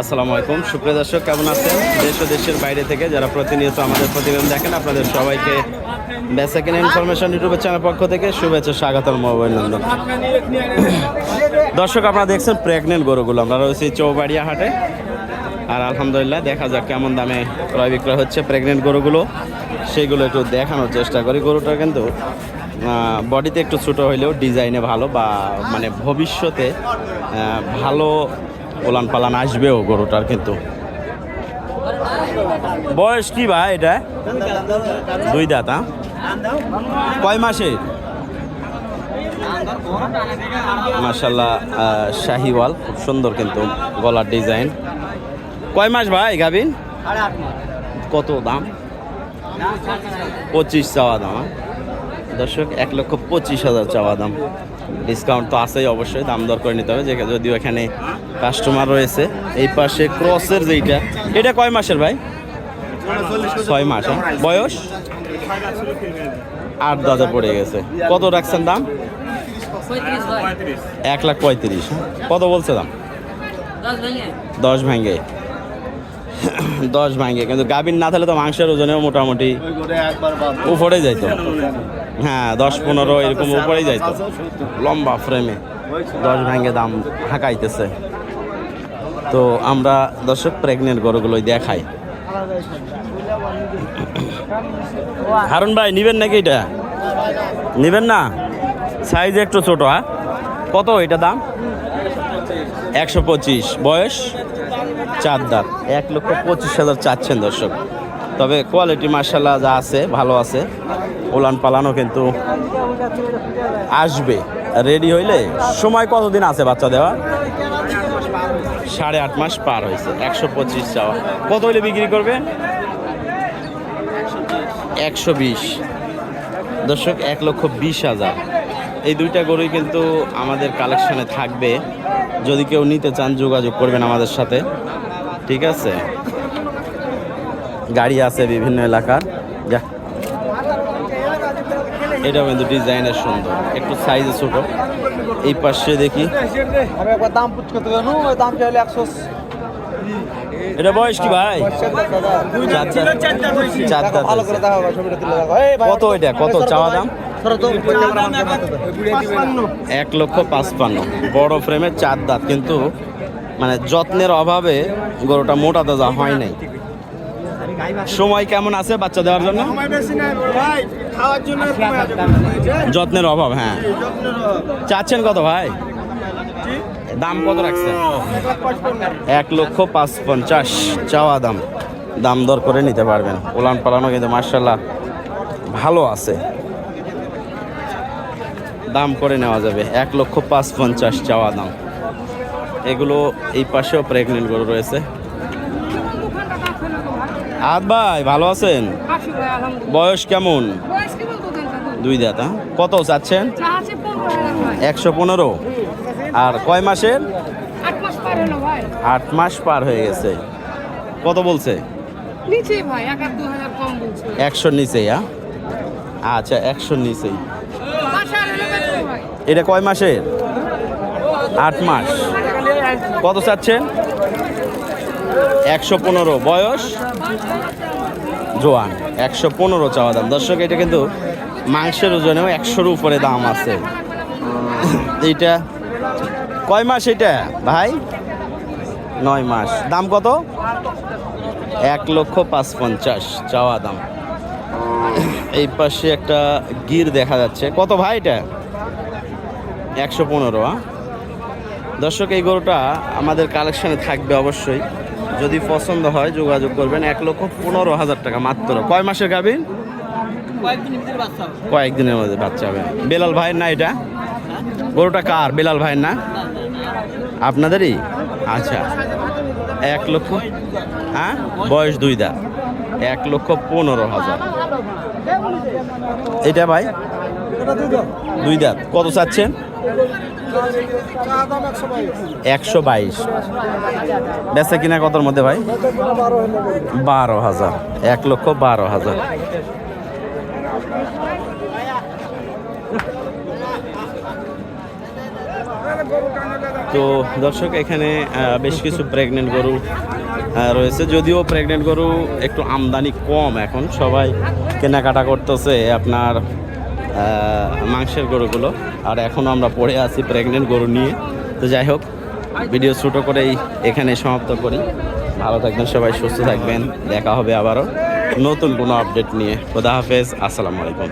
আসসালামু আলাইকুম। সুপ্রিয় দর্শক, কেমন আছেন? দেশ ও দেশের বাইরে থেকে যারা প্রতিনিয়ত আমাদের প্রতিবেদন দেখেন, আপনাদের সবাইকে বেসা ইনফরমেশন ইউটিউবের চ্যানেল পক্ষ থেকে শুভেচ্ছা, স্বাগতম মোবাইল নন্দন দর্শক, আপনারা দেখছেন প্রেগনেন্ট গরুগুলো। আমরা রয়েছি চৌবাড়িয়া হাটে। আর আলহামদুলিল্লাহ, দেখা যাক কেমন দামে ক্রয় বিক্রয় হচ্ছে প্রেগনেন্ট গরুগুলো। সেইগুলো একটু দেখানোর চেষ্টা করি। গরুটা কিন্তু বডিতে একটু ছোটো হইলেও ডিজাইনে ভালো বা মানে ভবিষ্যতে ভালো ওলান পালান আসবেও গরুটার কিন্তু। বয়স কি ভাই এটা? দুই দাঁত হ্যাঁ? কয় মাসে? মাসাল্লাহ শাহিওয়াল, খুব সুন্দর কিন্তু গলার ডিজাইন। কয় মাস ভাই গাবিন কত দাম? পঁচিশ চাওয়া দাম হ্যাঁ? দর্শক, এক লক্ষ পঁচিশ হাজার চাওয়া দাম। ডিসকাউন্ট তো আছেই অবশ্যই দাম দর করে নিতে হবে যে যদিও এখানে কাস্টমার রয়েছে। এই পাশে ক্রসের যেইটা এটা কয় মাসের ভাই? ছয় মাস হ্যাঁ? বয়স? আট দাদা পড়ে গেছে। কত রাখছেন দাম? এক লাখ পঁয়ত্রিশ হ্যাঁ? কত বলছে দাম? দশ ভেঙে। দশ ভাঙ্গে দশ ভাঙ্গে কিন্তু গাভীর না থাকলে তো মাংসের ওজনেও মোটামুটি উপরে যাইতো। হ্যাঁ দশ পনেরো এরকম উপরেই যাইতো। লম্বা ফ্রেমে দশ ভাঙ্গে দাম হাঁকাইতেছে। তো আমরা দর্শক প্রেগনেন্ট গরুগুলোই দেখাই। হারুন ভাই নিবেন নাকি এটা? নিবেন না? সাইজ একটু ছোট হ্যাঁ? কত এটা দাম? একশো পঁচিশ। বয়স? চার দাঁত। এক লক্ষ পঁচিশ হাজার চাচ্ছেন দর্শক। তবে কোয়ালিটি মার্শাল্লাহ যা আছে, ভালো আছে। ওলান পালানো কিন্তু আসবে। রেডি হইলে সময় কতদিন আছে বাচ্চা দেওয়া সাড়ে আট মাস পার হয়েছে, একশো পঁচিশ চাওয়া। কত হইলে বিক্রি করবে? একশো বিশ। দর্শক, এক লক্ষ বিশ হাজার। এই দুইটা গরুই কিন্তু আমাদের কালেকশনে থাকবে। যদি কেউ নিতে চান, যোগাযোগ করবেন আমাদের সাথে। ঠিক আছে? গাড়ি আছে বিভিন্ন এলাকার। যা। এটাও কিন্তু ডিজাইনের সুন্দর। একটু সাইজে ছোট। এই পাশে দেখি। আমি একবার দাম পুচ করতে জানো দাম চাইলে একশো এটা বয়স কি ভাই? কত এটা? কত? চাওয়া দাম? এক লক্ষ পাঁচপান্ন। বড় ফ্রেমের চার দাঁত। কিন্তু মানে যত্নের অভাবে গরুটা মোটা তাজা হয় নাই। সময় কেমন আছে বাচ্চা দেওয়ার জন্য? সময় বেশি নাই ভাই খাওয়ার জন্য সময় আছে। যত্নের অভাব হ্যাঁ। চাচ্ছেন কত ভাই? দাম কত রাখছেন? এক লক্ষ পাঁচ পঞ্চাশ চাওয়া দাম। দাম দর করে নিতে পারবেন। ওলান পালানো কিন্তু মার্শাল্লাহ ভালো আছে। দাম করে নেওয়া যাবে। এক লক্ষ পাঁচ পঞ্চাশ চাওয়া দাম। এগুলো এই পাশেও প্রেগনেন্ট গরু রয়েছে। আদ ভাই ভালো আছেন? বয়স কেমন? দুই দাঁত হ্যাঁ? কত চাচ্ছেন? একশো পনেরো? আর কয় মাসের? আট মাস পার হয়ে গেছে। কত বলছে? একশোর নিচেই হ্যাঁ? আচ্ছা একশোর নিচেই। এটা কয় মাসের? আট মাস। কত চাচ্ছেন? একশো পনেরো বয়স। জোয়ান, একশো পনেরো চাওয়া দাম। দর্শক, এটা কিন্তু মাংসের ওজনেও একশোর উপরে দাম আছে। এইটা কয় মাস এটা? ভাই? নয় মাস। দাম কত? এক লক্ষ পাঁচ পঞ্চাশ চাওয়া দাম। এই পাশে একটা গির দেখা যাচ্ছে। কত ভাই এটা? একশো পনেরো দর্শক, এই গরুটা আমাদের কালেকশনে থাকবে অবশ্যই। যদি পছন্দ হয়, যোগাযোগ করবেন এক লক্ষ পনেরো হাজার টাকা মাত্র। কয় মাসের গাবিন কয়েকদিনের মধ্যে বাচ্চা হবে। বেলাল ভাইয়ের না এটা? গরুটা কার? বেলাল ভাইয়ের না? আপনাদেরই? আচ্ছা। এক লক্ষ হ্যাঁ? বয়স দুই দা এক লক্ষ পনেরো হাজার। এটা ভাই? দুই দাঁত। কত চাচ্ছেন? একশো বাইশ। বেচা কিনা কতর মধ্যে ভাই? বারো হাজার। এক লক্ষ বারো হাজার। তো দর্শক, এখানে বেশ কিছু প্রেগনেন্ট গরু রয়েছে। যদিও প্রেগনেন্ট গরু একটু আমদানি কম এখন। সবাই কেনাকাটা করতেছে। আপনার মাংসের গরুগুলো। আর এখনও আমরা পড়ে আছি প্রেগনেন্ট গরু নিয়ে। তো যাই হোক ভিডিও ছোটো করেই এখানে সমাপ্ত করি। ভালো থাকবেন সবাই, সুস্থ থাকবেন। দেখা হবে আবারও নতুন কোনো আপডেট নিয়ে। খোদা হাফেজ, আসসালামু আলাইকুম।